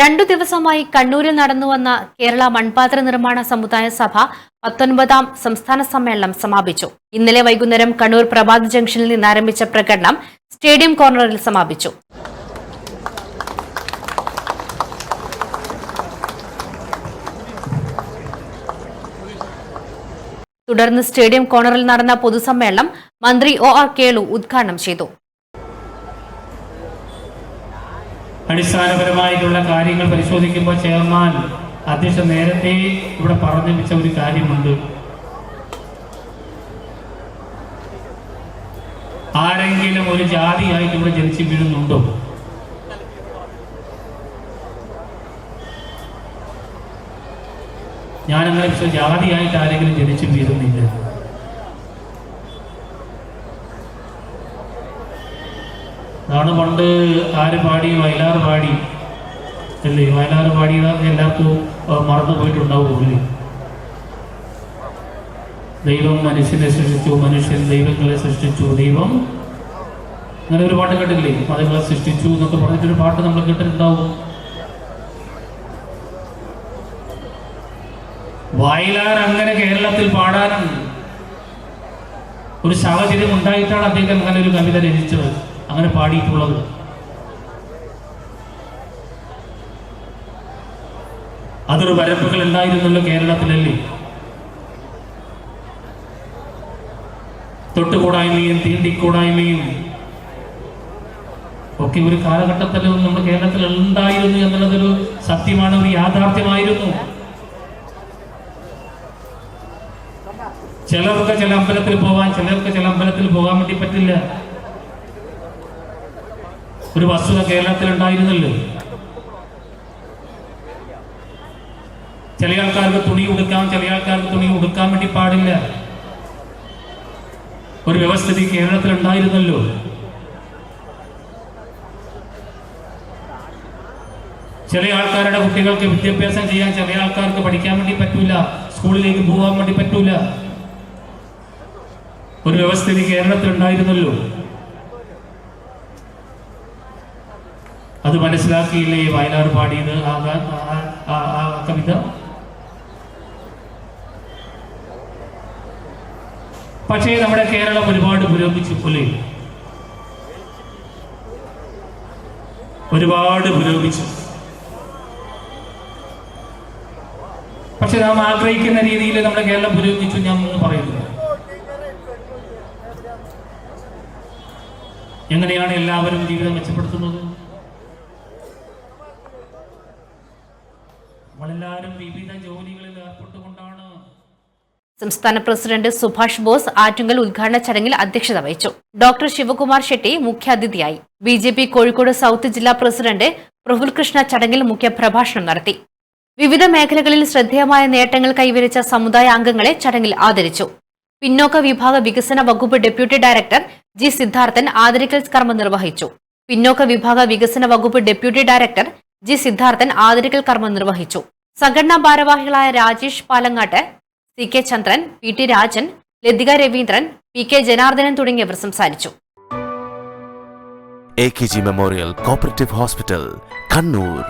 രണ്ടു ദിവസമായി കണ്ണൂരിൽ നടന്നുവന്ന കേരള മൺപാത്ര നിർമ്മാണ സമുദായ സഭ പത്തൊൻപതാം സംസ്ഥാന സമ്മേളനം സമാപിച്ചു. ഇന്നലെ വൈകുന്നേരം കണ്ണൂർ പ്രഭാത് ജംഗ്ഷനിൽ നിന്ന് ആരംഭിച്ച പ്രകടനം സ്റ്റേഡിയം കോർണറിൽ സമാപിച്ചു. തുടർന്ന് സ്റ്റേഡിയം കോർണറിൽ നടന്ന പൊതുസമ്മേളനം മന്ത്രി ഒ ആർ കേളു ഉദ്ഘാടനം ചെയ്തു. അടിസ്ഥാനപരമായിട്ടുള്ള കാര്യങ്ങൾ പരിശോധിക്കുമ്പോൾ ചെയർമാൻ അധ്യക്ഷൻ നേരത്തെ ഇവിടെ പറഞ്ഞു വെച്ച ഒരു കാര്യമുണ്ട്. ആരെങ്കിലും ഒരു ജാതിയായിട്ട് ഇവിടെ ജനിച്ചു വീഴുന്നുണ്ടോ? ഞാനങ്ങനെ ജാതിയായിട്ട് ആരെങ്കിലും ജനിച്ചു വീഴുന്നില്ല. അതാണ് പണ്ട് ആര് പാടി? വയലാർ പാടി. അല്ലേ? വയലാർ പാടിയത് എല്ലാവർക്കും മറന്നു പോയിട്ടുണ്ടാവും ദൈവം മനുഷ്യനെ സൃഷ്ടിച്ചു മനുഷ്യൻ ദൈവങ്ങളെ സൃഷ്ടിച്ചു. ദൈവം അങ്ങനെ ഒരു പാട്ട് കേട്ടില്ലേ മതങ്ങളെ സൃഷ്ടിച്ചു എന്നൊക്കെ പറഞ്ഞിട്ടൊരു പാട്ട് നമ്മൾ കേട്ടിട്ടുണ്ടാവും. വയലാർ അങ്ങനെ കേരളത്തിൽ പാടാനും ഒരു സാഹചര്യം ഉണ്ടായിട്ടാണ് അദ്ദേഹം അങ്ങനെ ഒരു കവിത രചിച്ചത്. അങ്ങനെ പാടിയിട്ടുള്ളത്. അതൊരു വരപ്പുകൾ ഉണ്ടായിരുന്നല്ലോ കേരളത്തിലല്ലേ? തൊട്ടുകൂടായ്മയും തീണ്ടിക്കൂടായ്മയും ഒക്കെ ഒരു കാലഘട്ടത്തിൽ നമ്മുടെ കേരളത്തിൽ ഉണ്ടായിരുന്നു എന്നുള്ളതൊരു സത്യമാണ് ഒരു യാഥാർത്ഥ്യമായിരുന്നു. ചിലർക്ക് ചില അമ്പലത്തിൽ പോവാൻ ചിലർക്ക് ചില അമ്പലത്തിൽ പോകാൻ വേണ്ടി പറ്റില്ല. ഒരു വസ്തുത കേരളത്തിൽ ഉണ്ടായിരുന്നല്ലോ ചില ആൾക്കാർക്ക് തുണി ഉടുക്കാം ചില ആൾക്കാർക്ക് തുണി ഉടുക്കാൻ വേണ്ടി പാടില്ല. ഒരു വ്യവസ്ഥിതി കേരളത്തിൽ ഉണ്ടായിരുന്നല്ലോ ചില ആൾക്കാരുടെ കുട്ടികൾക്ക് വിദ്യാഭ്യാസം ചെയ്യാൻ ചില ആൾക്കാർക്ക് പഠിക്കാൻ വേണ്ടി പറ്റൂല സ്കൂളിലേക്ക് പോകാൻ വേണ്ടി പറ്റൂല. ഒരു വ്യവസ്ഥിതി കേരളത്തിൽ ഉണ്ടായിരുന്നല്ലോ അത് മനസ്സിലാക്കിയില്ലേ വയലാർ പാടിയത്? ആ കവിത? പക്ഷേ നമ്മുടെ കേരളം ഒരുപാട് പുരോഗമിച്ചു അല്ലേ ഒരുപാട് പുരോഗമിച്ചു. പക്ഷെ നാം ആഗ്രഹിക്കുന്ന രീതിയിൽ നമ്മുടെ കേരളം പുരോഗമിച്ചു ഞാൻ ഒന്ന് പറയുന്നു. എങ്ങനെയാണ് എല്ലാവരും ജീവിതം മെച്ചപ്പെടുത്തുന്നത്? നമ്മളെല്ലാവരും വിവിധ ജോലികളിൽ ഏർപ്പെട്ടുകൊണ്ടാണ്. സംസ്ഥാന പ്രസിഡന്റ് സുഭാഷ് ബോസ് ആറ്റുങ്കൽ ഉദ്ഘാടന ചടങ്ങിൽ അധ്യക്ഷത വഹിച്ചു. ഡോക്ടർ ശിവകുമാർ ഷെട്ടി മുഖ്യാതിഥിയായി. B J P Kozhikode south ജില്ലാ പ്രസിഡന്റ് പ്രഫുൽ കൃഷ്ണ ചടങ്ങിൽ മുഖ്യപ്രഭാഷണം നടത്തി. വിവിധ മേഖലകളിൽ ശ്രദ്ധേയമായ നേട്ടങ്ങൾ കൈവരിച്ച സമുദായ അംഗങ്ങളെ ചടങ്ങിൽ ആദരിച്ചു. പിന്നോക്ക വിഭാഗ വികസന വകുപ്പ് ഡെപ്യൂട്ടി ഡയറക്ടർ ജി സിദ്ധാർത്ഥൻ ആദരിക്കൽ കർമ്മം നിർവഹിച്ചു. പിന്നോക്ക വിഭാഗ വികസന വകുപ്പ് ഡെപ്യൂട്ടി ഡയറക്ടർ ജി സിദ്ധാർത്ഥൻ ആദരിക്കൽ കർമ്മം നിർവഹിച്ചു. സംഘടനാ ഭാരവാഹികളായ Rajesh Palangat C K Chandran P T Rajan Lathika Raveendran P K Janardhanan തുടങ്ങിയവർ സംസാരിച്ചു. A K G memorial cooperative hospital Kannur